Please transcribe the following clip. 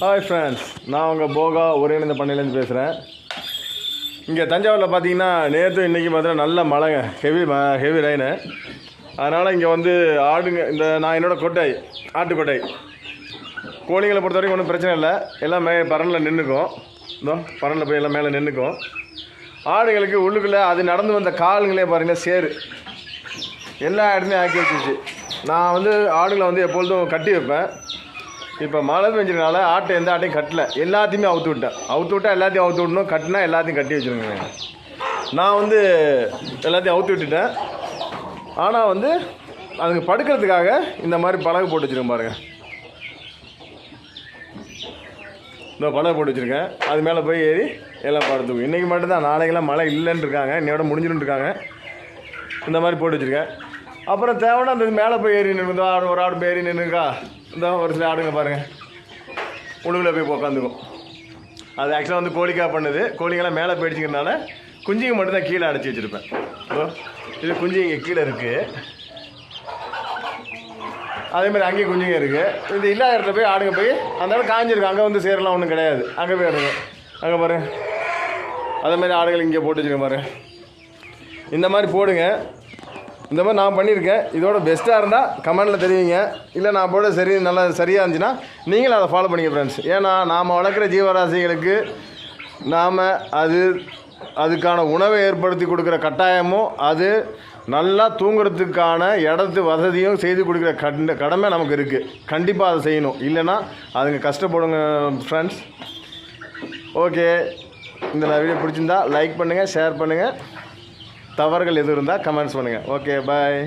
Hi friends நான் உங்கள் போகா ஒருங்கிணைந்த பண்ணையிலேருந்து பேசுகிறேன் இங்கே தஞ்சாவூரில் பார்த்தீங்கன்னா நேற்று இன்றைக்கி பார்த்தீங்கன்னா நல்ல மழைங்க. ஹெவி ம ஹெவி ரெயினு அதனால் இங்கே வந்து ஆடுங்க இந்த நான் என்னோட கொட்டை ஆட்டுக்கொட்டை. கோழிங்களை பொறுத்த வரைக்கும் ஒன்றும் பிரச்சனை இல்லை. எல்லாம் மே பரனில் நின்றுக்கும் இதோ பரனில் போய் எல்லாம் மேலே நின்றுக்கும் ஆடுங்களுக்கு உள்ளுக்குள்ளே அது நடந்து வந்த காலுங்களே பாருங்கள் சேரு எல்லா இடத்துலையும் ஆக்கி வச்சிருச்சு. நான் வந்து ஆடுகளை வந்து எப்பொழுதும் கட்டி வைப்பேன். இப்போ மழை பெஞ்சதுனால ஆட்டை எந்த ஆட்டையும் கட்டல. எல்லாத்தையுமே அவுத்து விட்டேன். அவுத்து விட்டா எல்லாத்தையும் அவுத்து விடணும். கட்டினா எல்லாத்தையும் கட்டி வச்சுருங்க நான் வந்து எல்லாத்தையும் அவுத்து விட்டுட்டேன். ஆனால் வந்து அதுக்கு படுக்கிறதுக்காக இந்த மாதிரி பலகை போட்டு வச்சுருக்கேன் பாருங்கள் இந்த பலகை போட்டு வச்சுருக்கேன். அது மேலே போய் ஏறி எல்லாம் படுத்துக்கும் இன்றைக்கி மட்டும்தான் நாளைக்கெல்லாம் மழை இல்லைன்னு இருக்காங்க இன்னையோட முடிஞ்சுன்னு இருக்காங்க இந்த மாதிரி போட்டு வச்சுருக்கேன். அப்புறம் தேவைன்னா அந்த மேலே போய் ஏறி நின்று ஆடு ஒரு ஆடு போய் ஏறி நின்றுக்கா இந்த ஒரு சில ஆடுங்க பாருங்கள் உழுவில் போய் உட்காந்துக்கும் அது ஆக்சுவலாக வந்து கோழிக்காக பண்ணுது. கோழிங்கெல்லாம் மேலே போயிடுச்சுங்கிறனால குஞ்சுங்க மட்டும்தான் கீழே அடைச்சி வச்சுருப்பேன். ஓ இது குஞ்சு இங்கே கீழே இருக்குது அதே மாதிரி அங்கேயும் குஞ்சுங்க இருக்குது இது இல்லாத இடத்துல போய் ஆடுங்க போய் அந்த இடம் காஞ்சிருக்கு அங்கே வந்து சேரலாம் ஒன்றும் கிடையாது. அங்கே போய் ஆடுங்க. அங்கே பாருங்க. அதே மாதிரி ஆடுகள் இங்கே போட்டு வச்சுருங்க பாரு இந்த மாதிரி போடுங்க. இந்த மாதிரி நான் பண்ணியிருக்கேன். இதோட பெஸ்ட்டாக இருந்தால் கமெண்டில் தெரிவிங்க. இல்லை நான் போட சரி நல்லா சரியாக இருந்துச்சுன்னா நீங்களும் அதை ஃபாலோ பண்ணிக்க ஃப்ரெண்ட்ஸ் ஏன்னா நாம் வளர்க்குற ஜீவராசிகளுக்கு நாம் அது அதுக்கான உணவை ஏற்படுத்தி கொடுக்குற கட்டாயமும் அது நல்லா தூங்குறதுக்கான இடத்து வசதியும் செய்து கொடுக்குற கண்ட கடமை நமக்கு இருக்குது கண்டிப்பாக அதை செய்யணும். இல்லைன்னா அதுங்க கஷ்டப்படுங்க ஃப்ரெண்ட்ஸ் ஓகே இந்த வீடியோ பிடிச்சிருந்தா லைக் பண்ணுங்கள் ஷேர் பண்ணுங்கள் தவறுகள் எதுவும் இருந்தால் கமெண்ட்ஸ் பண்ணுங்கள் ஓகே பாய்